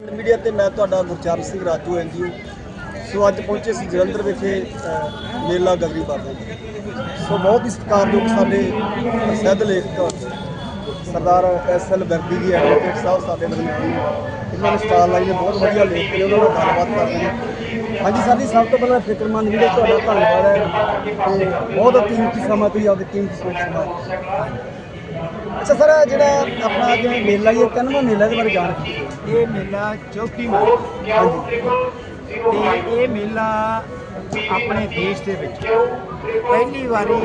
Media ਤੇ ਮੈਂ ਤੁਹਾਡਾ ਗੁਰਚਰਨ ਸਿੰਘ ਰਾਜੂ ਐਨਜੀਓ ਸੋ ਅੱਜ ਪਹੁੰਚੇ ਸੀ ਜਲੰਧਰ ਵਿਖੇ ਮੇਲਾ ਗਗਰੀ ਬਾਬੇ ਸੋ ਬਹੁਤ ਹੀ ਸਤਿਕਾਰਯੋਗ ਸਾਡੇ ਪ੍ਰਸਿੱਧ ਲੇਖਕ ਸਰਦਾਰ ਐਸ ਐਲ ਵਰਦੀ ਜੀ ਐਡਵੋਕੇਟ ਸਾਹਿਬ ਸਾਡੇ ਦਰਮਿਆਨ ਨੇ। ਇਹਨਾਂ ਨੇ ਸਟਾਰ ਲਾਈਨ ਦੇ ਬਹੁਤ ਵਧੀਆ ਲੇਖ ਕਰੇ ਉਹਨਾਂ ਨਾਲ ਗੱਲਬਾਤ ਕਰਦੇ ਹਾਂ। ਹਾਂਜੀ ਸਰ ਜੀ ਸਭ ਤੋਂ ਪਹਿਲਾਂ ਫਿਕਰਮੰਦ ਵੀਰੇ ਤੁਹਾਡਾ ਧੰਨਵਾਦ ਹੈ। ਤੇ ਬਹੁਤ ਕੀਮਤੀ ਸਮਾਂ ਤੁਸੀਂ ਆਪਦੇ ਕੀਮਤੀ ਸਮਾਂ ਸਮਾਂ ਅੱਛਾ ਸਰ ਜਿਹੜਾ ਆਪਣਾ ਜਿਵੇਂ ਮੇਲਾ ਹੀ ਹੈ ਮੇਲਾ ਦੇ ਬਾਰੇ ਜਾਣ ਇਹ ਮੇਲਾ ਚੌਕੀ ਮੇਲਾ ਹਾਂਜੀ। ਤੇ ਇਹ ਮੇਲਾ ਆਪਣੇ ਦੇਸ਼ ਦੇ ਵਿੱਚ ਪਹਿਲੀ ਵਾਰੀ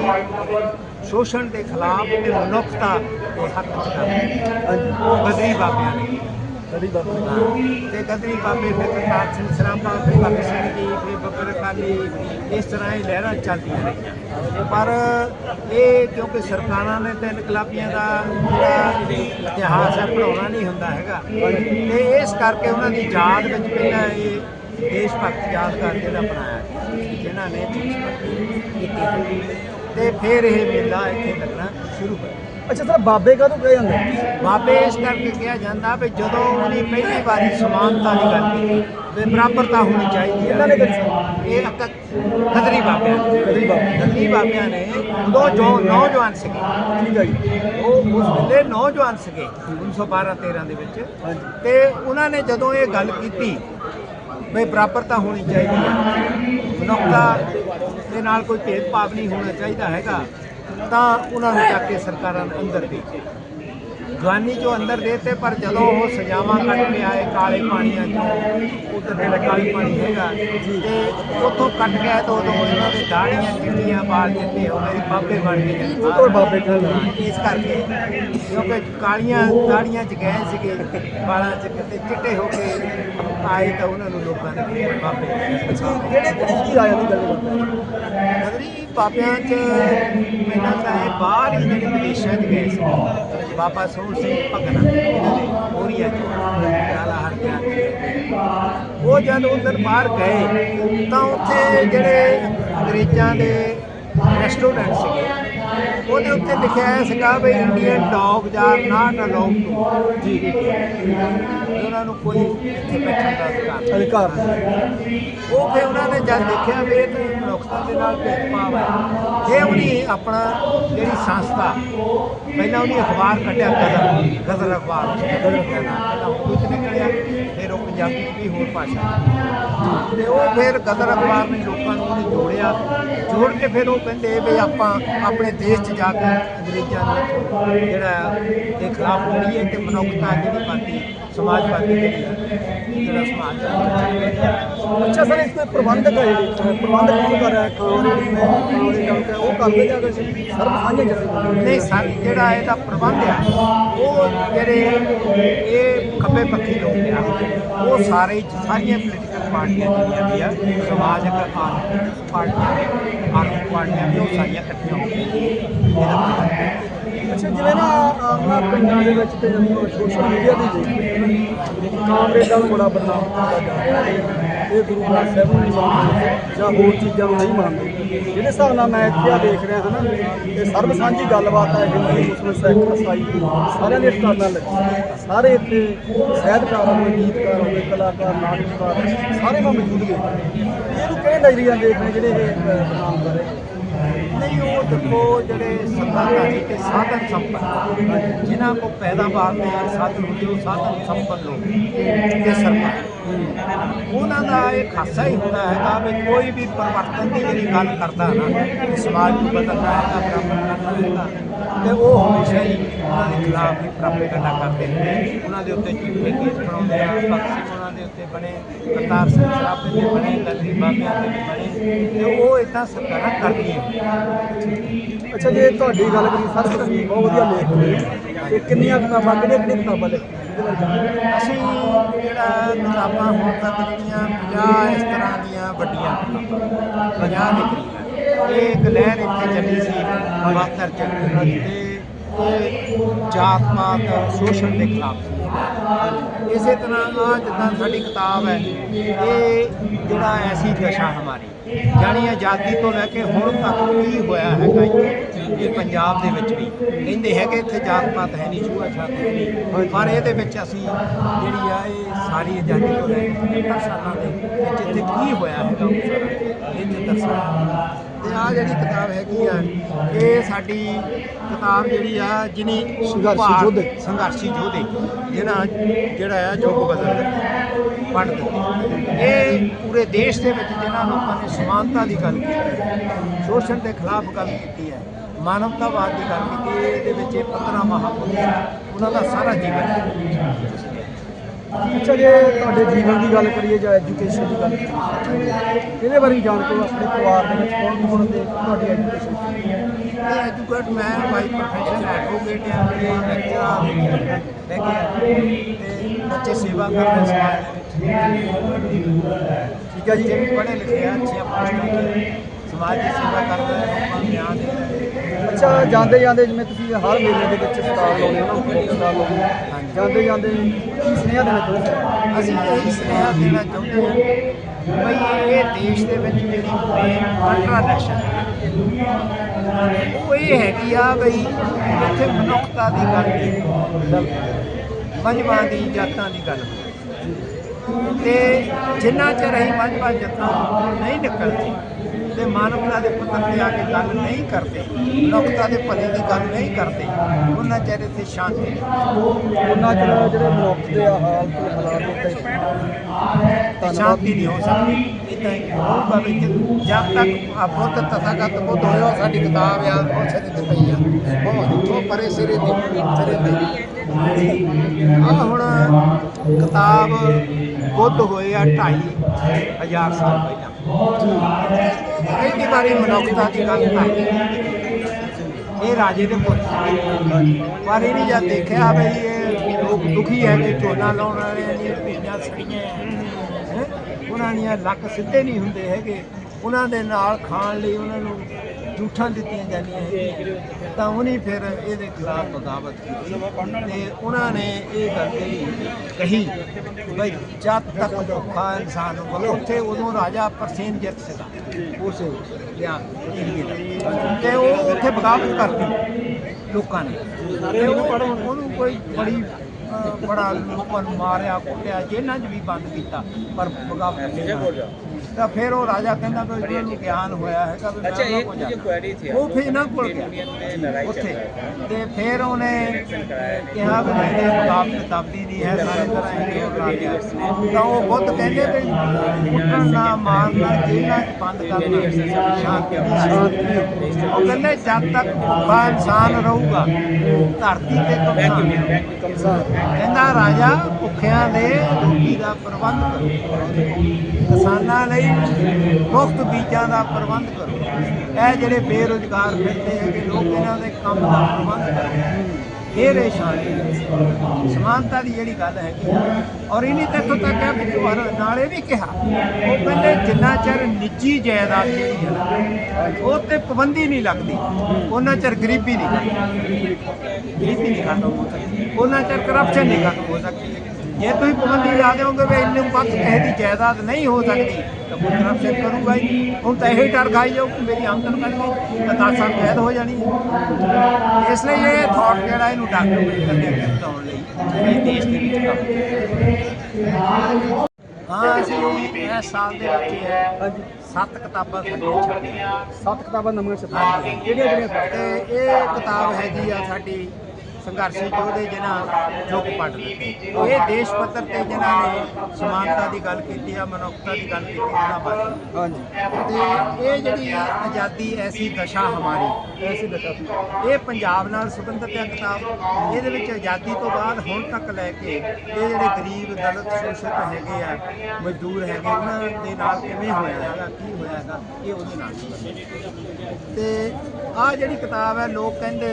ਸ਼ੋਸ਼ਣ ਦੇ ਖਿਲਾਫ ਤੇ ਮਨੁੱਖਤਾ ਦੇ ਹੱਕ ਚ ਕਰਦਾ ਬਾਬਿਆਂ ਨੇ ਤੇ ਗਦਰੀ ਬਾਬੇ ਫਿਰ ਕਰਤਾਰ ਸਿੰਘ ਸਰਾਭਾ ਫਿਰ ਭਗਤ ਸਿੰਘ ਜੀ ਫਿਰ ਬੱਬਰ ਅਕਾਲੀ ਇਸ ਤਰ੍ਹਾਂ ਇਹ ਲਹਿਰਾਂ ਚੱਲਦੀਆਂ ਰਹੀਆਂ। ਪਰ ਇਹ ਕਿਉਂਕਿ ਸਰਕਾਰਾਂ ਨੇ ਤਾਂ ਇਨਕਲਾਬੀਆਂ ਦਾ ਜਿਹੜਾ ਇਤਿਹਾਸ ਹੈ ਪੜਾਉਣਾ ਨਹੀਂ ਹੁੰਦਾ ਹੈਗਾ। ਤੇ ਇਸ ਕਰਕੇ ਉਹਨਾਂ ਦੀ ਯਾਦ ਵਿੱਚ ਪਹਿਲਾਂ ਇਹ ਦੇਸ਼ ਭਗਤ ਯਾਦਗਾਰ ਜਿਹੜਾ ਬਣਾਇਆ ਗਿਆ, ਜਿਨ੍ਹਾਂ ਨੇ ਦੇਸ਼ ਭਗਤੀ ਕੀਤੀ। ਤੇ ਫਿਰ ਇਹ ਮੇਲਾ ਇੱਥੇ ਲੱਗਣਾ ਸ਼ੁਰੂ ਹੋਇਆ ਅੱਛਾ ਸਰ ਬਾਬੇ ਕਾ ਤੋਂ ਕਹੇ ਜਾਂਦੇ? ਬਾਬੇ ਇਸ ਕਰਕੇ ਕਿਹਾ ਜਾਂਦਾ ਵੀ ਜਦੋਂ ਉਹਨੇ ਪਹਿਲੀ ਵਾਰੀ ਸਮਾਨਤਾ ਦੀ ਗੱਲ ਕੀਤੀ ਵੀ ਬਰਾਬਰਤਾ ਹੋਣੀ ਚਾਹੀਦੀ ਇਹਨਾਂ ਹੈ ਨੇ ਕਰੀ? ਇਹ ਅਕ ਖਦਰੀ ਬਾਬਿਆਂ ਕਰੀ ਬਾਬੇ ਖਦਰੀ ਬਾਬਿਆਂ ਨੇ ਉਦੋਂ ਜੋ ਨੌਜਵਾਨ ਸੀਗੇ। ਠੀਕ ਹੈ ਜੀ। ਉਹ ਉਸ ਵੇਲੇ ਨੌਜਵਾਨ ਸੀਗੇ 1912 13 ਦੇ ਵਿੱਚ। ਤੇ ਉਹਨਾਂ ਨੇ ਜਦੋਂ ਇਹ ਗੱਲ ਕੀਤੀ ਵੀ ਬਰਾਬਰਤਾ ਹੋਣੀ ਚਾਹੀਦੀ ਹੈ ਮਨੁੱਖਤਾ ਦੇ ਨਾਲ ਕੋਈ ਭੇਦਭਾਵ ਨਹੀਂ ਹੋਣਾ ਚਾਹੀਦਾ ਹੈਗਾ ਤਾਂ ਉਹਨਾਂ ਨੂੰ ਚੱਕ ਕੇ ਸਰਕਾਰਾਂ ਅੰਦਰ ਦੇ ਜਵਾਨੀ ਚੋਂ ਅੰਦਰ ਦੇਤੇ ਪਰ ਜਦੋਂ ਉਹ ਸਜ਼ਾਵਾਂ ਕੱਟ ਕੇ ਆਏ ਕਾਲੇ ਪਾਣੀਆਂ ਚੋਂ ਉਧਰ ਜਿਹੜਾ ਕਾਲੀ ਪਾਣੀ ਹੈਗਾ ਤੇ ਉੱਥੋਂ ਕੱਟ ਕੇ ਆਏ ਤਾਂ ਉਦੋਂ ਉਹਨਾਂ ਦੇ ਦਾੜੀਆਂ ਚਿੱਟੀਆਂ ਬਾਲ ਚਿੱਟੇ ਹੋ ਗਏ ਬਾਬੇ ਬਣ ਗਏ। ਉਹ ਬਾਬੇ ਕਹਿੰਦੇ ਇਸ ਕਰਕੇ। ਕਿਉਂਕਿ ਕਾਲੀਆਂ ਦਾੜੀਆਂ ਚ ਗਏ ਸੀਗੇ ਵਾਲਾਂ ਚ ਕਿਤੇ ਚਿੱਟੇ ਹੋ ਕੇ ਆਏ ਤਾਂ ਉਹਨਾਂ ਨੂੰ ਲੋਕਾਂ ਨੇ ਬਾਬੇ। ਕਿਹੜੇ ਚੀਜ਼ ਆ ਜਾਂਦੀ ਗੱਲ ਕਰਦੇ ਬਾਬਿਆਂ ਚ ਪਹਿਲਾਂ ਤਾਂ ਇਹ ਬਾਹਰ ਹੀ ਜਿਹੜੇ ਵਿਦੇਸ਼ਾਂ ਚ ਗਏ ਸੀ ਬਾਬਾ ਸੋਹਣ ਸਿੰਘ ਭਗਨਾ ਇਹਨਾਂ ਦੇ ਮੋਰੀਆ ਚ ਨਾਲਾ ਹਰਦਿਆਂ ਉਹ ਜਦ ਉਧਰ ਬਾਹਰ ਗਏ, ਤਾਂ ਉੱਥੇ ਜਿਹੜੇ ਅੰਗਰੇਜ਼ਾਂ ਦੇ ਰੈਸਟੋਰੈਂਟ ਸੀਗੇ ਉਹਦੇ ਉੱਤੇ ਲਿਖਿਆ ਹੋਇਆ ਸੀਗਾ ਵੀ Indian dogs are not allowed to ਜੀ। ਉਹਨਾਂ ਨੂੰ ਕੋਈ ਇੱਥੇ ਬੈਠਣ ਦਾ ਅਧਿਕਾਰ ਨਹੀਂ। ਅਧਿਕਾਰ ਉਹ ਫਿਰ ਉਹਨਾਂ ਨੇ ਜਦ ਦੇਖਿਆ ਵੀ ਇਹ ਤਾਂ ਮਨੁੱਖਤਾ ਦੇ ਨਾਲ ਭੇਦਭਾਵ ਹੈ। ਫਿਰ ਉਹਨੇ ਆਪਣਾ ਜਿਹੜੀ ਸੰਸਥਾ ਪਹਿਲਾਂ ਉਹਨੇ ਅਖਬਾਰ ਕੱਢਿਆ ਗਦਰ ਗਦਰ ਅਖਬਾਰ ਗਦਰ ਦਾ ਨਾਮ ਪਹਿਲਾਂ ਉਰਦੂ ਚ ਨਿਕਲਿਆ ਫਿਰ ਉਹ ਪੰਜਾਬੀ ਵੀ ਹੋਰ ਭਾਸ਼ਾ। ਤੇ ਉਹ ਫਿਰ ਗਦਰ ਅਖਬਾਰ ਨੇ ਲੋਕਾਂ ਨੂੰ ਉਹਨੇ ਜੋੜਿਆ। ਜੋੜ ਕੇ ਫਿਰ ਉਹ ਕਹਿੰਦੇ ਵੀ ਆਪਾਂ ਆਪਣੇ ਦੇਸ਼ 'ਚ ਜਾ ਕੇ ਅੰਗਰੇਜ਼ਾਂ ਦੇ ਜਿਹੜਾ ਦੇ ਖਿਲਾਫ ਲੜੀਏ ਤੇ ਮਨੁੱਖਤਾ ਜਿਹੜੀ ਪਾਰਟੀ ਸਮਾਜਵਾਦੀ ਜਿਹੜੀ ਹੈ ਜਿਹੜਾ ਸਮਾਜ ਹੈ ਅੱਛਾ ਸਰ ਇਸ ਤੇ ਪ੍ਰਬੰਧਕ ਹੈ ਜਿਹੜੇ ਪ੍ਰਬੰਧਕ ਕੌਣ ਕਰ ਰਿਹਾ ਹੈ? ਕਰ ਉਹ ਕਰਦੇ ਜਾਂ ਕਿ ਸਰਬ ਸਾਂਝੇ ਜਿਹੜੇ ਨਹੀਂ ਸਰ ਜਿਹੜਾ ਇਹਦਾ ਪ੍ਰਬੰਧ ਆ ਉਹ ਜਿਹੜੇ ਇਹ ਖੱਬੇ ਪੱਖੀ ਲੋਕ ਆ ਉਹ ਸਾਰੇ ਸਾਰੀਆਂ ਪੋਲੀਟੀਕਲ ਪਾਰਟੀਆਂ ਜਿਹੜੀਆਂ ਵੀ ਆ ਸਮਾਜਿਕ ਆਰਥਿਕ ਪਾਰਟੀਆਂ ਆਰਥਿਕ ਪਾਰਟੀਆਂ ਵੀ ਉਹ ਸਾਰੀਆਂ ਇਕੱਠੀਆਂ ਹੋ ਕੇ ਇਹਦਾ ਅੱਛਾ, ਜਿਵੇਂ ਨਾ, ਆਪਣਾ ਪਿੰਡਾਂ ਦੇ ਵਿੱਚ ਤੇ ਸੋਸ਼ਲ ਮੀਡੀਆ ਦੀ ਦੇਖਦੇ ਦਾ ਨੂੰ ਬੜਾ ਬਦਨਾਮ ਕੀਤਾ ਜਾ ਰਿਹਾ ਹੈ। ਇਹ ਗੁਰੂ ਗ੍ਰੰਥ ਸਾਹਿਬ ਨੂੰ ਨਹੀਂ ਮੰਨਦੇ ਜਾਂ ਹੋਰ ਚੀਜ਼ਾਂ ਨੂੰ ਨਹੀਂ ਮੰਨਦੇ। ਜਿਹੜੇ ਹਿਸਾਬ ਨਾਲ ਮੈਂ ਇੱਥੇ ਆ ਦੇਖ ਰਿਹਾ ਹਾਂ ਨਾ ਇਹ ਸਰਬ ਸਾਂਝੀ ਗੱਲਬਾਤ ਹੈ ਹਿੰਦੂ ਮੁਸਲਮਾਨ ਸਿੱਖ ਈਸਾਈ ਸਾਰਿਆਂ ਦੇ ਸਟਾਲਾਂ ਲੱਗੀ ਸਾਰੇ ਇੱਥੇ ਸਾਹਿਤਕਾਰ ਹੋਵੇ ਗੀਤਕਾਰ ਹੋਵੇ ਕਲਾਕਾਰ ਨਾਟਕਕਾਰ ਸਾਰੇ ਮੈਂ ਮੌਜੂਦ ਨੇ। ਇਹਨੂੰ ਕਿਹੜੇ ਨਜ਼ਰੀਆ ਦੇਖ ਰਹੇ ਜਿਹੜੇ ਇਹ ਅ, ਬਦਨਾਮ ਕਰ ਰਹੇ ਨੇ? ਨਹੀਂ, ਉਹ ਦੇਖੋ ਜਿਹੜੇ ਸੱਤਾਧਾਰੀ ਤੇ ਸਾਧਨ ਸੰਪੰਨ ਜਿਨ੍ਹਾਂ ਕੋ ਪੈਦਾਵਾਰ ਦੇ ਸਾਧਨ ਹੁੰਦੇ, ਉਹ ਸਾਧਨ ਸੰਪੰਨ ਲੋਕ ਤੇ ਸਰਕਾਰ। ਉਹਨਾਂ ਦਾ ਇਹ ਖਾਸਾ ਹੀ ਹੁੰਦਾ ਹੈਗਾ ਵੀ ਕੋਈ ਵੀ ਪਰਿਵਰਤਨ ਦੀ ਜਿਹੜੀ ਗੱਲ ਕਰਦਾ ਨਾ ਸਮਾਜ ਨੂੰ ਬਦਲਣਾ ਹੈਗਾ ਬਰਾਬਰ ਕਰਨਾ ਹੈਗਾ, ਤੇ ਉਹ ਹਮੇਸ਼ਾ ਹੀ ਉਹਨਾਂ ਦੇ ਖਿਲਾਫ ਹੀ ਪ੍ਰੋਪੇਗੈਂਡਾ ਕਰਦੇ ਨੇ। ਉਹਨਾਂ ਦੇ ਉੱਤੇ ਝੂਠੇ ਕੇਸ ਬਣਾਉਂਦੇ ਆ ਬਖਸ਼ੀ ਉੱਤੇ ਬਣੇ ਕਰਤਾਰ ਸਿੰਘ ਸਰਾਭੇ ਦੇ ਬਣੇ ਗੰਦੀ ਬਾਬਿਆਂ ਦੇ ਵੀ ਬਣੇ ਤੇ ਉਹ ਇਦਾਂ ਸਰਕਾਰਾਂ ਕਰਦੀਆਂ। ਅੱਛਾ ਜੇ ਤੁਹਾਡੀ ਗੱਲ ਕਰੀ ਸਰ ਤੁਸੀਂ ਬਹੁਤ ਵਧੀਆ ਲੇਖ ਹੋਏ ਤੇ ਕਿੰਨੀਆਂ ਕਿਤਾਬਾਂ ਕਿਹੜੀਆਂ ਕਿਹੜੀਆਂ ਕਿਤਾਬਾਂ ਜਾਣਕਾਰੀ ਅਸੀਂ ਜਿਹੜਾ ਕਿਤਾਬਾਂ ਹੁਣ ਤੱਕ ਜਿਹੜੀਆਂ 50 ਇਸ ਤਰ੍ਹਾਂ ਦੀਆਂ ਵੱਡੀਆਂ ਕਿਤਾਬਾਂ 50 ਨਿਕਲੀਆਂ ਇਹ ਇੱਕ ਲਹਿਰ ਇੱਥੇ ਚੱਲੀ ਸੀ ਮਾਤਰ ਚੱਲੀ। ਤੇ ਇਹ ਜਾਤ ਪਾਤ ਸ਼ੋਸ਼ਣ ਦੇ ਖਿਲਾਫ। ਇਸੇ ਤਰ੍ਹਾਂ ਆ ਜਿੱਦਾਂ ਸਾਡੀ ਕਿਤਾਬ ਹੈ, ਇਹ ਜਿਹੜਾ ਐਸੀ ਦਸ਼ਾ ਹਮਾਰੀ। ਜਾਣੀ ਆਜ਼ਾਦੀ ਤੋਂ ਲੈ ਕੇ ਹੁਣ ਤੱਕ ਕੀ ਹੋਇਆ ਹੈਗਾ ਇੱਥੇ ਇਹ ਪੰਜਾਬ ਦੇ ਵਿੱਚ ਵੀ। ਕਹਿੰਦੇ ਹੈਗੇ ਇੱਥੇ ਜਾਤ ਪਾਤ ਹੈ ਨਹੀਂ ਛੂਆ ਛਾਤ ਹੈ ਨਹੀਂ। ਪਰ ਇਹਦੇ ਵਿੱਚ ਅਸੀਂ ਜਿਹੜੀ ਆ, ਇਹ ਸਾਰੀ ਆਜ਼ਾਦੀ ਤੋਂ ਲੈ ਕੇ 75 ਸਾਲਾਂ ਦੇ ਵਿੱਚ ਇੱਥੇ ਕੀ ਹੋਇਆ ਹੈਗਾ ਉਹ ਸਾਰਾ ਇਹ ਦਰਸਾਇਆ। ਆ ਜਿਹੜੀ ਕਿਤਾਬ ਹੈਗੀ ਆ ਇਹ ਸਾਡੀ ਕਿਤਾਬ ਜਿਹੜੀ ਆ ਜਿਹਨੇ ਸੰਘਰਸ਼ੀ ਯੋਧੇ। ਸੰਘਰਸ਼ੀ ਯੋਧੇ ਜਿਹਨਾਂ ਜਿਹੜਾ ਆ ਜੋ ਬਦਲ ਪੜ੍ਹ ਦਿੱਤੇ ਇਹ ਪੂਰੇ ਦੇਸ਼ ਦੇ ਵਿੱਚ ਜਿਨ੍ਹਾਂ ਲੋਕਾਂ ਨੇ ਸਮਾਨਤਾ ਦੀ ਗੱਲ ਕੀਤੀ ਸ਼ੋਸ਼ਣ ਦੇ ਖਿਲਾਫ ਗੱਲ ਕੀਤੀ ਹੈ ਮਾਨਵਤਾਵਾਦ ਦੀ ਗੱਲ ਕੀਤੀ ਹੈ ਇਹਦੇ ਵਿੱਚ ਇਹ 15 ਮਹਾਪੁਰਸ਼ ਉਹਨਾਂ ਦਾ ਸਾਰਾ ਜੀਵਨ ਅੱਛਾ ਜੇ ਤੁਹਾਡੇ ਜੀਵਨ ਦੀ ਗੱਲ ਕਰੀਏ ਜਾਂ ਐਜੂਕੇਸ਼ਨ ਦੀ ਗੱਲ ਕਰੀਏ ਇਹਦੇ ਬਾਰੇ ਜਾਣ ਕੇ ਆਪਣੇ ਪਰਿਵਾਰ ਦੇ ਵਿੱਚ ਕੌਣ ਕੌਣ ਦੇ ਤੁਹਾਡੀ ਐਜੂਕੇਸ਼ਨ ਇਹ ਐਜੂਕੇਟ ਮੈਂ ਬਾਈ ਪ੍ਰੋਫੈਸ਼ਨ ਐਡਵੋਕੇਟ ਹਾਂ ਤੇ ਲੈਕਚਰ ਕੇ ਤੇ ਬੱਚੇ ਸੇਵਾ ਕਰਦੇ ਸਮਾਜ ਦੇ ਵਿੱਚ। ਠੀਕ ਹੈ ਜੀ? ਪੜ੍ਹੇ ਲਿਖੇ ਆ ਅੱਛੇ ਤੇ ਸਮਾਜ ਦੀ ਸੇਵਾ ਕਰਦੇ ਆ, ਨੂੰ ਗਿਆਨ ਦੇ ਅੱਛਾ ਜਾਂਦੇ ਜਾਂਦੇ ਜਿਵੇਂ ਤੁਸੀਂ ਹਰ ਮੇਲੇ ਦੇ ਵਿੱਚ ਸਟਾਲ ਲਾਉਂਦੇ ਹੋ ਨਾ ਸਟਾਲ ਲਾਉਂਦੇ ਹੋ। ਜਾਂਦੇ ਜਾਂਦੇ ਕੀ ਸੁਨੇਹਾ ਦੇਣਾ ਚਾਹੁੰਦੇ ਅਸੀਂ ਇਹ ਸੁਨੇਹਾ ਦੇਣਾ ਚਾਹੁੰਦੇ ਹਾਂ ਬਈ ਇਹ ਦੇਸ਼ ਦੇ ਵਿੱਚ ਜਿਹੜੀ ਮੇਨ ਕੰਟਰਾਡਿਕਸ਼ਨ ਉਹ ਇਹ ਹੈਗੀ ਆ ਬਈ ਇੱਥੇ ਮਨੁੱਖਤਾ ਦੀ ਗੱਲ ਮਜਬਾਂ ਦੀ ਜਾਤਾਂ ਦੀ ਗੱਲ ਤੇ ਜਿੰਨਾ ਚਿਰ ਅਸੀਂ ਮਜਬਾਂ ਜਾਤਾਂ ਨਹੀਂ ਨਿਕਲਦੇ ਤੇ ਮਾਨਵਤਾ ਦੇ ਪੱਧਰ ਤੇ ਆ ਕੇ ਗੱਲ ਨਹੀਂ ਕਰਦੇ ਮਨੁੱਖਤਾ ਦੇ ਭਲੇ ਦੀ ਗੱਲ ਨਹੀਂ ਕਰਦੇ ਉਹਨਾਂ ਚਿਰ ਇੱਥੇ ਸ਼ਾਂਤੀ ਉਹਨਾਂ ਚਿਰ ਜਿਹੜੇ ਮਨੁੱਖ ਦੇ ਹਾਲਤ ਹਾਲਾਤ ਉੱਤੇ ਤੇ ਸ਼ਾਂਤੀ ਨਹੀਂ ਹੋ ਸਕਦੀ। ਇਦਾਂ ਹੀ ਹੋਊਗਾ ਵੀ ਜਦ ਤੱਕ ਆ ਬੁੱਧ ਤਥਾਗਤ ਬੁੱਧ ਹੋਇਆ ਸਾਡੀ ਕਿਤਾਬ ਆ ਉਹ ਤੇ ਪਈ ਆ। ਬਹੁਤ ਉਹ ਪਰੇ ਸਿਰੇ ਤੇ ਸਿਰੇ ਤੇ। ਆ ਹੁਣ ਕਿਤਾਬ ਬੁੱਧ ਹੋਏ ਆ 2500 ਸਾਲ ਪਹਿਲਾਂ ਪਹਿਲੀ ਵਾਰੀ ਮਨੁੱਖਤਾ ਦੀ ਗੱਲ ਆਈ ਇਹ ਰਾਜੇ ਦੇ ਪੁੱਤ ਸੀ। ਪਰ ਇਹ ਨਹੀਂ ਜਦ ਦੇਖਿਆ ਬਈ ਇਹ ਲੋਕ ਦੁਖੀ ਹੈ ਕਿ ਝੋਨਾ ਲਾਉਣ ਵਾਲੇ ਦੀਆਂ ਭੇਜਾਂ ਸੜੀਆਂ ਉਹਨਾਂ ਦੀਆਂ ਲੱਕ ਸਿੱਧੇ ਨਹੀਂ ਹੁੰਦੇ ਹੈਗੇ ਉਹਨਾਂ ਦੇ ਨਾਲ ਖਾਣ ਲਈ ਉਹਨਾਂ ਨੂੰ ਜੂਠਾਂ ਦਿੱਤੀਆਂ ਜਾਂਦੀਆਂ ਹੈਗੀਆਂ। ਤਾਂ ਉਹਨੇ ਫਿਰ ਇਹਦੇ ਖਿਲਾਫ ਬਗਾਵਤ ਕੀਤੀ। ਤੇ ਉਹਨਾਂ ਨੇ ਇਹ ਗੱਲ ਕਹੀ ਕਹੀ, ਬਈ ਜਦ ਤੱਕ ਭੁੱਖਾ ਇਨਸਾਨ ਹੋਵੇ, ਉੱਥੇ ਉਦੋਂ ਰਾਜਾ ਪਰਸੇਨ ਜਿੱਤ ਸੀਗਾ ਉਸ ਲਿਆ ਤੇ ਉਹ ਉੱਥੇ ਬਗਾਵਤ ਕਰਤੀ ਲੋਕਾਂ ਨੇ। ਤੇ ਉਹ ਉਹਨੂੰ ਕੋਈ ਬੜੀ ਬੜਾ ਲੋਕਾਂ ਨੂੰ ਮਾਰਿਆ ਕੁੱਟਿਆ ਜੇਲ੍ਹਾਂ 'ਚ ਵੀ ਬੰਦ ਕੀਤਾ ਪਰ ਬਗਾਵਤ ਨਹੀਂ ਹੋਈ। ਤਾਂ ਫਿਰ ਉਹ ਰਾਜਾ ਕਹਿੰਦਾ ਵੀ ਜਿਹਨੂੰ ਗਿਆਨ ਹੋਇਆ ਹੈਗਾ ਵੀ ਮੈਂ अच्छा ਉਹਨਾਂ एक ਕੋਲ मुझे ਜਾਣਾ। क्वेरी थी ਉਹ ਫਿਰ ਇਹਨਾਂ ਕੋਲ ਗਿਆ यूनियन में लड़ाई चल ਉੱਥੇ रहा है ਤੇ ਫਿਰ ਉਹਨੇ ਕਿਹਾ ਵੀ ਮੇਰੇ ਮੁਕਾਬਲੇ ਦਬਦੀ ਨਹੀਂ ਹੈ ਸਾਰੇ ਤਰ੍ਹਾਂ ਹੀ ਜੋਰ ਲਾ ਗਿਆ ਤਾਂ ਉਹ ਬੁੱਧ ਕਹਿੰਦੇ ਵੀ ਕੁੱਟਣ ਨਾ ਮਾਰਨਾ ਜੇਲ੍ਹਾਂ 'ਚ ਬੰਦ ਕਰਨਾ ਸ਼ਾਂਤੀ ਦੀ ਸ਼ਾਂਤੀ ਉਹ ਕਹਿੰਦੇ ਜਦ ਤੱਕ ਭੁੱਖਾ ਇਨਸਾਨ ਰਹੂਗਾ ਧਰਤੀ ਤੇ ਕਬਜ਼ਾ ਨਹੀਂ ਕਹਿੰਦਾ, ਰਾਜਾ, ਭੁੱਖਿਆਂ ਦੇ ਰੋਟੀ ਦਾ ਪ੍ਰਬੰਧ ਕਰੋ। ਕਿਸਾਨਾਂ ਲਈ ਮੁਫਤ ਬੀਜਾਂ ਦਾ ਪ੍ਰਬੰਧ ਕਰੋ। ਇਹ ਜਿਹੜੇ ਬੇਰੁਜ਼ਗਾਰ ਫਿਰਦੇ ਹੈਗੇ, ਲੋਕ ਇਹਨਾਂ ਦੇ ਕੰਮ ਦਾ ਪ੍ਰਬੰਧ ਕਰੋ ਇਹ ਰੇਸ਼ਾਨੀ ਸਮਾਨਤਾ ਦੀ ਜਿਹੜੀ ਗੱਲ ਹੈਗੀ ਔਰ ਇਹਨੇ ਤਾਂ ਇੱਥੋਂ ਤੱਕ ਹੈ ਵੀ ਦੁਬਾਰਾ ਨਾਲੇ ਵੀ ਕਿਹਾ, ਉਹ ਕਹਿੰਦੇ ਜਿੰਨਾ ਚਿਰ ਨਿੱਜੀ ਜਾਇਦਾਦ ਜਿਹੜੀ ਹੈ ਉਹ ਤੇ ਪਾਬੰਦੀ ਨਹੀਂ ਲੱਗਦੀ, ਉਹਨਾਂ ਚਿਰ ਗਰੀਬੀ ਨਹੀਂ ਗਰੀਬੀ ਨਹੀਂ ਖਤਮ ਹੋ ਸਕਦੀ, ਉਹਨਾਂ ਚਿਰ ਕਰਪਸ਼ਨ ਨਹੀਂ ਖਤਮ ਹੋ ਸਕਦੀ। ਜੇ ਤੁਸੀਂ ਪਾਬੰਦੀ ਲਾ ਦਿਓਗੇ ਵੀ ਇੰਨੇ ਵੱਧ ਕਿਸੇ ਦੀ ਜਾਇਦਾਦ ਨਹੀਂ ਹੋ ਸਕਦੀ ਤਾਂ ਕੋਈ ਕਰਪਸ਼ਨ ਕਰੂਗਾ ਹੀ। ਹੁਣ ਤਾਂ ਇਹ ਡਰ ਖਾਈ ਜਾਓ ਕਿ ਮੇਰੀ ਆਮਦਨ ਘਟ ਗਈ ਤਾਂ 10 ਸਾਲ ਕੈਦ ਹੋ ਜਾਣੀ। ਹੈ ਇਸ ਲਈ ਇਹ ਥਾਟ ਜਿਹੜਾ ਇਹਨੂੰ ਡਾਕਟਰ ਅੰਬੇਡਕਰ ਨੇ ਅੱਗੇ ਵਧਾਉਣ ਲਈ ਇਹ ਦੇਸ਼ ਦੇ ਵਿੱਚ ਕੰਮ ਹਾਂ ਅਸੀਂ ਇਸ ਸਾਲ ਦੇ ਵਿੱਚ ਹਾਂਜੀ। ਸੱਤ ਕਿਤਾਬਾਂ ਸਾਡੀਆਂ ਛਪੀਆਂ। ਸੱਤ ਕਿਤਾਬਾਂ ਨਵੀਆਂ ਛਪੀਆਂ। ਕਿਹੜੀਆਂ? ਤੇ ਇਹ ਕਿਤਾਬ ਹੈਗੀ ਆ ਸਾਡੀ ਸੰਘਰਸ਼ੀ ਯੋਧੇ ਜਿਨ੍ਹਾਂ ਜੋ ਦਿੱਤੀ ਇਹ ਦੇਸ਼ ਪੱਧਰ ਤੇ ਜਿਨ੍ਹਾਂ ਨੇ ਸਮਾਨਤਾ ਦੀ ਗੱਲ ਕੀਤੀ ਆ ਮਨੁੱਖਤਾ ਦੀ ਗੱਲ ਕੀਤੀ ਉਹਨਾਂ ਬਾਰੇ। ਹਾਂਜੀ। ਤੇ ਇਹ ਜਿਹੜੀ ਆਜ਼ਾਦੀ ਐਸੀ ਦਸ਼ਾ ਹਮਾਰੀ ਐਸੀ ਦਸ਼ਾ ਇਹ ਪੰਜਾਬ ਨਾਲ ਸੰਬੰਧਿਤ ਹੈ ਕਿਤਾਬ। ਇਹਦੇ ਵਿੱਚ ਆਜ਼ਾਦੀ ਤੋਂ ਬਾਅਦ ਹੁਣ ਤੱਕ ਲੈ ਕੇ ਇਹ ਜਿਹੜੇ ਗਰੀਬ ਦਲਿਤ ਸ਼ੋਸ਼ਿਤ ਹੈਗੇ ਆ ਮਜ਼ਦੂਰ ਹੈਗੇ ਉਹਨਾਂ ਦੇ ਨਾਲ ਕਿਵੇਂ ਹੋਇਆ ਹੈਗਾ ਕੀ ਹੋਇਆ ਹੈਗਾ ਇਹ ਉਹਦੇ ਨਾਲ ਤੇ ਆਹ ਜਿਹੜੀ ਕਿਤਾਬ ਹੈ ਲੋਕ ਕਹਿੰਦੇ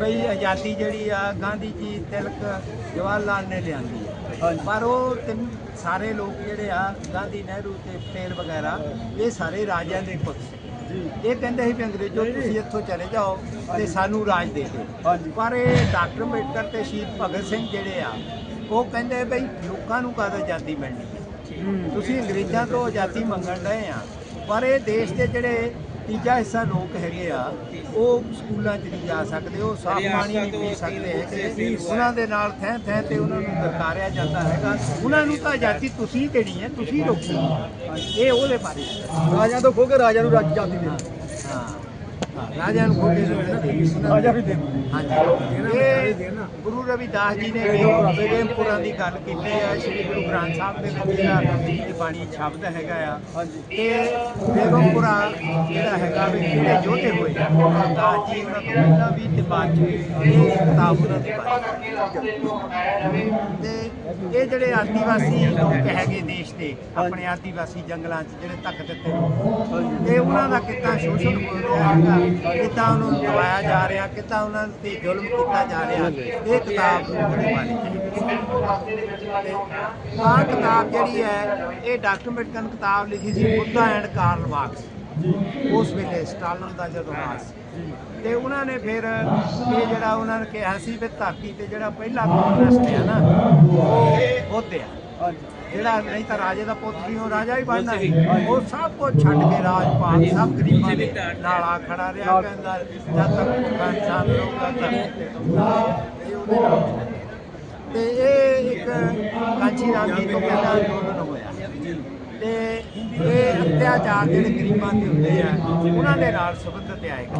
ਬਈ ਆਜ਼ਾਦੀ ਜਿਹੜੀ ਆ ਗਾਂਧੀ ਜੀ ਤਿਲਕ ਜਵਾਹਰ ਲਾਲ ਨੇ ਲਿਆਂਦੀ ਹੈ। ਪਰ ਉਹ ਤਿੰਨ ਸਾਰੇ ਲੋਕ ਜਿਹੜੇ ਆ ਗਾਂਧੀ ਨਹਿਰੂ ਤੇ ਪਟੇਲ ਵਗੈਰਾ ਇਹ ਸਾਰੇ ਰਾਜਿਆਂ ਦੇ ਪੁੱਤ ਸੀ। ਇਹ ਕਹਿੰਦੇ ਸੀ ਵੀ ਅੰਗਰੇਜ਼ੋ ਤੁਸੀਂ ਇੱਥੋਂ ਚਲੇ ਜਾਓ ਤੇ ਸਾਨੂੰ ਰਾਜ ਦੇ ਦਿਓ। ਪਰ ਇਹ ਡਾਕਟਰ ਅੰਬੇਡਕਰ ਤੇ ਸ਼ਹੀਦ ਭਗਤ ਸਿੰਘ ਜਿਹੜੇ ਆ ਉਹ ਕਹਿੰਦੇ ਬਈ ਲੋਕਾਂ ਨੂੰ ਕਦ ਆਜ਼ਾਦੀ ਮਿਲਣੀ? ਹੈ। ਤੁਸੀਂ ਅੰਗਰੇਜ਼ਾਂ ਤੋਂ ਆਜ਼ਾਦੀ ਮੰਗਣ ਰਹੇ ਆ ਪਰ ਇਹ ਦੇਸ਼ ਦੇ ਜਿਹੜੇ ਤੀਜਾ ਹਿੱਸਾ ਲੋਕ ਹੈਗੇ ਆ ਉਹ ਸਕੂਲਾਂ 'ਚ ਨਹੀਂ ਜਾ ਸਕਦੇ ਉਹ ਸਾਫ਼ ਪਾਣੀ ਨਹੀਂ ਪੀ ਸਕਦੇ ਹੈਗੇ ਉਹਨਾਂ ਦੇ ਨਾਲ ਥੈਂ ਥੈਂ ਤੇ ਉਹਨਾਂ ਨੂੰ ਦਰਕਾਰਿਆ ਜਾਂਦਾ ਹੈਗਾ ਉਹਨਾਂ ਨੂੰ ਤਾਂ ਆਜ਼ਾਦੀ ਤੁਸੀਂ ਦੇਣੀ ਹੈ ਤੁਸੀਂ ਰੋਕੀ। ਇਹ ਉਹਦੇ ਬਾਰੇ। ਰਾਜਾ ਤੋਂ ਖੋ ਕੇ ਰਾਜਾ ਨੂੰ ਰੱਜ ਜਾਂਦੀ ਦੇ ਹਾਂ ਹਾਂ, ਰਾਜਾ ਨੂੰ ਵੀ ਦੇ ਹਾਂਜੀ। ਇਹ ਗੁਰੂ ਰਵਿਦਾਸ ਜੀ ਨੇ ਬੇਗਮਪੁਰਾਂ ਦੀ ਗੱਲ ਕੀਤੀ ਹੈ। ਸ੍ਰੀ ਗੁਰੂ ਗ੍ਰੰਥ ਸਾਹਿਬ ਦੇ ਵਿੱਚ ਜਿਹੜਾ ਬਾਣੀ ਸ਼ਬਦ ਹੈਗਾ ਆ ਤੇ ਬੇਗਮਪੁਰਾ ਜਿਹੜਾ ਹੈਗਾ ਵੀ ਜਿਹੜੇ ਯੋਧੇ ਹੋਏ ਆ ਰਵਿਦਾਸ ਜੀ ਉਹਨਾਂ ਤੋਂ ਪਹਿਲਾਂ ਵੀ ਤੇ ਬਾਅਦ ਚ ਇਹ ਕਿਤਾਬ ਉਹਨਾਂ ਦੀ ਤੇ ਇਹ ਜਿਹੜੇ ਆਦੀਵਾਸੀ ਲੋਕ ਹੈਗੇ ਦੇਸ਼ ਦੇ ਆਪਣੇ ਆਦੀਵਾਸੀ ਜੰਗਲਾਂ 'ਚ ਜਿਹੜੇ ਤੱਕ ਦਿੱਤੇ ਤੇ ਉਹਨਾਂ ਦਾ ਕਿੱਦਾਂ ਸ਼ੋਸ਼ਣ ਹੋ ਰਿਹਾ ਹੈਗਾ ਕਿੱਦਾਂ ਉਹਨੂੰ ਦਬਾਇਆ ਜਾ ਰਿਹਾ, ਕਿੱਦਾਂ ਉਹਨਾਂ ਤੇ ਜ਼ੁਲਮ ਕੀਤਾ ਜਾ ਰਿਹਾ, ਇਹ ਕਿਤਾਬ ਬੜੀ ਮਾੜੀ ਤੇ ਆਹ ਕਿਤਾਬ ਜਿਹੜੀ ਹੈ, ਇਹ ਡਾਕੂਮੈਂਟਨ ਕਿਤਾਬ ਲਿਖੀ ਸੀ ਬੁੱਧਾ ਐਂਡ ਕਾਰਲ ਮਾਰਕਸ। ਉਸ ਵੇਲੇ ਸਟਾਲਨ ਦਾ ਜਦੋਂ ਰਾਜ ਸੀ। ਤੇ ਉਹਨਾਂ ਨੇ ਫਿਰ ਇਹ ਜਿਹੜਾ ਉਹਨਾਂ ਨੇ ਕਿਹਾ ਸੀ ਵੀ ਧਰਤੀ ਤੇ ਜਿਹੜਾ ਪਹਿਲਾ ਕਮਿਊਨਿਸਟ ਹੈ ਨਾ, ਉਹ ਬੁੱਧ ਆ ਜਿਹੜਾ ਨਹੀਂ ਤਾਂ ਰਾਜੇ ਦਾ ਪੁੱਤ ਸੀ ਉਹ ਰਾਜਾ ਹੀ ਬਣਨਾ ਉਹ ਸਭ ਕੁਝ ਛੱਡ ਕੇ ਰਾਜਪਾਲ ਸਭ ਗਰੀਬਾਂ ਦੇ ਨਾਲ ਆ ਖੜਾ ਰਿਹਾ ਕਹਿੰਦਾ ਜਦ ਤੱਕ ਇਨਸਾਨ ਰਹੂਗਾ ਧਰਤੀ ਤੇ ਇਹ ਇੱਕ ਕਾਂਚੀ ਰਾਮ ਜੀ ਤੋਂ ਪਹਿਲਾਂ ਅੰਦੋਲਨ ਹੋਇਆ। ਤੇ ਇਹ ਅਤਿਆਚਾਰ ਜਿਹੜੇ ਗਰੀਬਾਂ ਤੇ ਹੁੰਦੇ ਆ ਉਹਨਾਂ ਦੇ ਨਾਲ ਸੰਬੰਧਿਤ ਹੈ ਇੱਕ।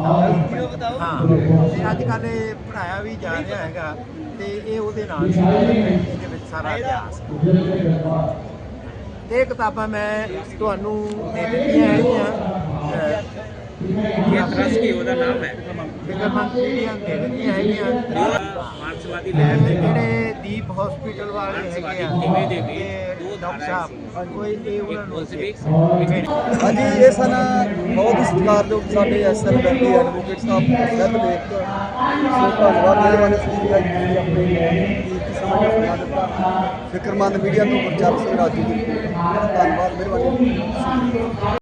ਹਾਂ ਤੇ ਅੱਜ ਕੱਲ੍ਹ ਇਹ ਪੜਾਇਆ ਵੀ ਜਾ ਰਿਹਾ ਹੈਗਾ ਤੇ ਇਹ ਉਹਦੇ ਨਾਲ ਸੰਬੰਧਿਤ ਸਾਰਾ ਇਤਿਹਾਸ। ਤੇ ਕਿਤਾਬਾਂ ਮੈਂ ਤੁਹਾਨੂੰ ਦੇ ਦਿੱਤੀਆਂ ਹੈਗੀਆਂ ਇਹ ਟਰਸਟ ਕੀ ਉਹਦਾ ਨਾਮ ਹੈ। ਵਿਕਰਮਨ ਪੀੜੀਆਂ ਦੇ ਦਿੱਤੀਆਂ ਹੈਗੀਆਂ। ਮਾਨਸਵਾਦੀ ਲਹਿਰ ਦੇ ਜਿਹੜੇ ਦੀਪ ਹਸਪੀਟਲ ਵਾਲੇ ਹੈਗੇ ਆ ਕਿਵੇਂ ਦੇ ਗਏ? ਡਾਕਟਰ ਸਾਹਿਬ ਕੋਈ ਇਹ ਉਹਨਾਂ ਨੂੰ ਹਾਂਜੀ ਇਹ ਸਨ ਬਹੁਤ ਹੀ ਸਤਿਕਾਰਯੋਗ ਸਾਡੇ ਐਸਐਲ ਬੈਂਡੀ ਐਡਵੋਕੇਟ ਸਾਹਿਬ ਸਰ ਦੇਖ ਸੋ ਧੰਨਵਾਦ। ਮੇਰੇ ਵਾਲੇ ਸ੍ਰੀ ਅਕਾਲ ਜੀ ਆਪਣੇ ਕਿ ਸਮਾਜ ਫਿਕਰਮੰਦ ਮੀਡੀਆ ਤੋਂ ਗੁਰਚਰਨ ਸਿੰਘ ਰਾਜੂ ਜੀ ਧੰਨਵਾਦ ਮਿਹਰਬਾਨੀ।